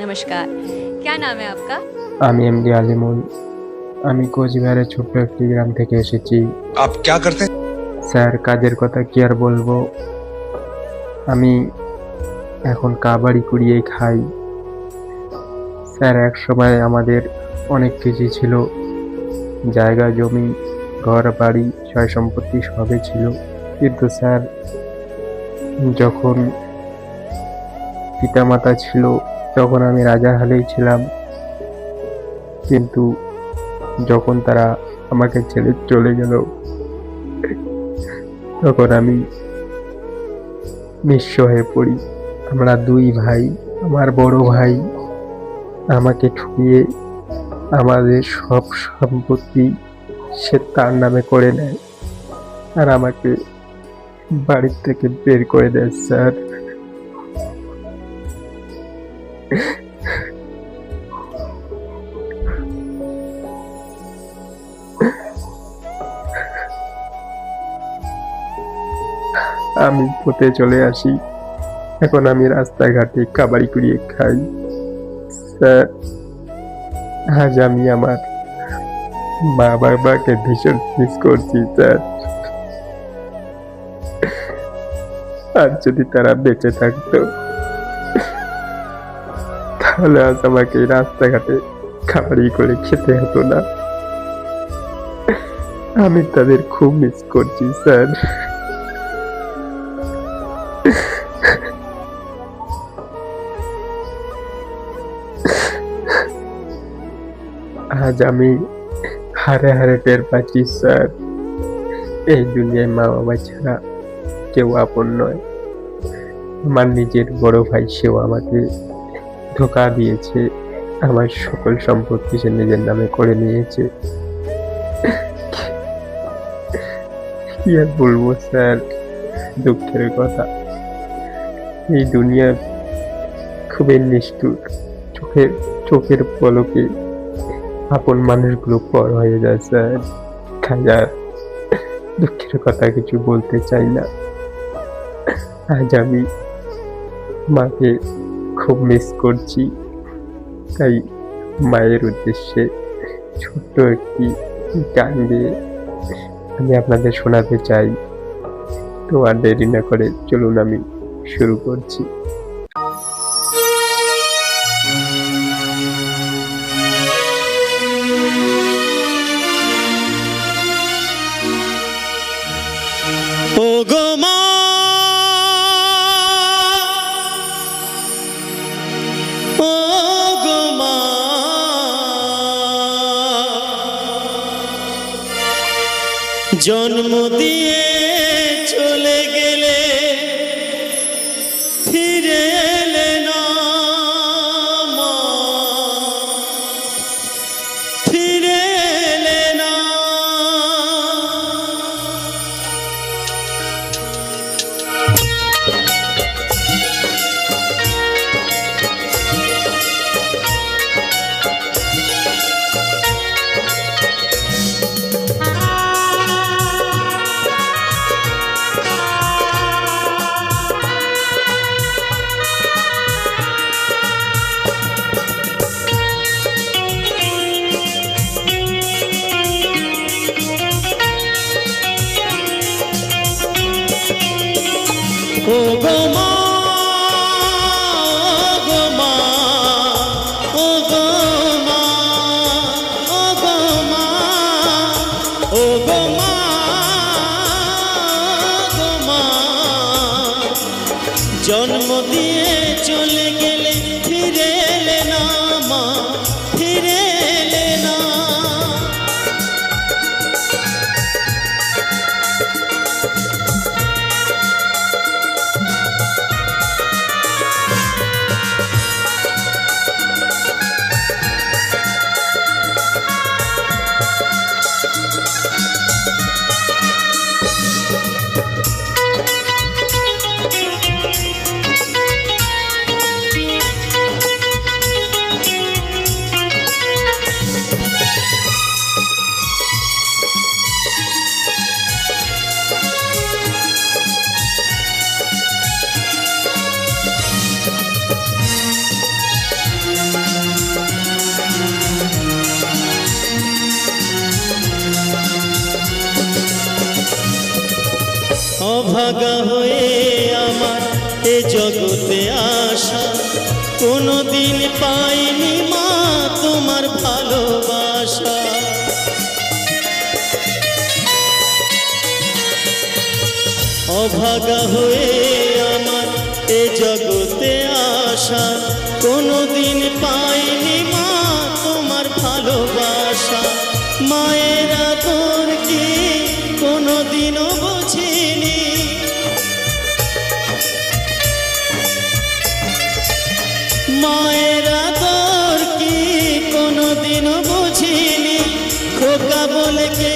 নমস্কার ক্যা নাম আপকা আমি এমডি আলিমুল আমি কোচবিহারের ছোট্ট একটি গ্রাম থেকে এসেছি। আপ কে করতে স্যার কাজের কথা কি আর বলব? আমি এখন কাবাডি কুড়িয়ে খাই। স্যার এক সময় আমাদের অনেক কিছু ছিল। জায়গা জমি ঘর বাড়ি সয় সম্পত্তি সবই ছিল। কিন্তু স্যার যখন পিতামাতা ছিল তখন আমি রাজার হালেই ছিলাম। কিন্তু যখন তারা আমাকে ছেড়ে চলে গেল, তখন আমি নিঃস্ব হয়ে পড়ি। আমরা দুই ভাই, আমার বড় ভাই, আমাকে ঠুকিয়ে আমাদের সব সম্পত্তি সে তার নামে করে নেয়। আর আমাকে বাড়ির থেকে বের করে দেয়, স্যার। পথে চলে আসি। এখন আমি রাস্তাঘাটে কাবাড়ি কুড়িয়ে খাই। আজ আমি আমার মা বাবাকে ভীষণ মিস করছি, স্যার। আর যদি তারা বেঁচে থাকতো, তাহলে আজ আমাকে রাস্তাঘাটে খাবারই করে খেতে হতো না। আমি তাদের খুব মিস করছি, স্যার। আজ আমি হারে হারে টের পাচ্ছি, স্যার। এই দুনিয়ায় মা বাবা ছাড়া কেউ আপন নয়। আমার নিজের বড় ভাই সেও আমাকে ধোকা দিয়েছে, আমার সকল সম্পত্তি সে নিজের নামে করে নিয়েছে। কি আর বলব, স্যার, দুঃখের কথা। এই দুনিয়া খুবই নিষ্ঠুর, চোখের চোখের পলকে আপন মানুষগুলো পর হয়ে যায়, স্যার। আর দুঃখের কথা কিছু বলতে চাই না। আজ আমি মাকে খুব মিস করছি। তাই মায়ের উদ্দেশ্যে ছোট্ট একটি গান দিয়ে আমি আপনাদের শোনাতে চাই। তো আর দেরি না করে চলুন আমি শুরু করছি। ও গো মা। ও গো জন্ম দিয়ে অভাগা হয়ে আমার এ জগতে আসা। কোনোদিন পাইনি মা তোমার ভালোবাসা। অভাগা হয়ে আমার এ জগতে আসা। কোনোদিন পাইনি মা বলে কে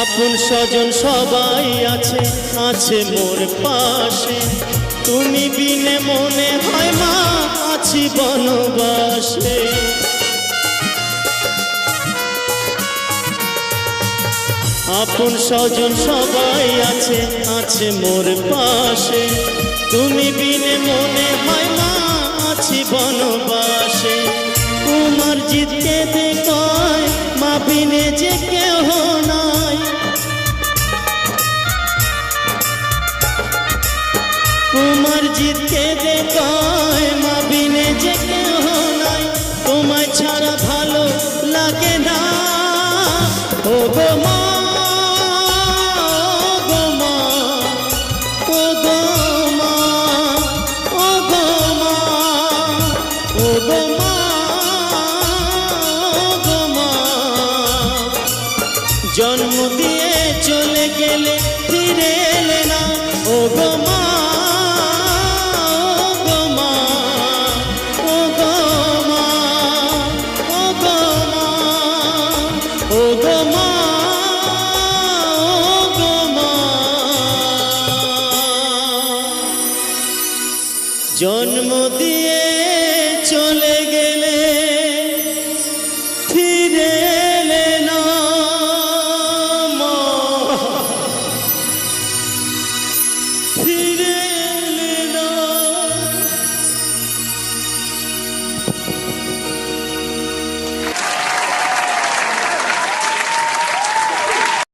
আপন স্বজন সবাই আছে আছে মোর পাশে। তুমি বিনে মনে হয় মা আছি বনবাসে আপন স্বজন সবাই আছে আছে মোর পাশে। তুমি বিনে মনে জন্ম দিয়ে চলে গেলে ফিরে এলে না। ও গো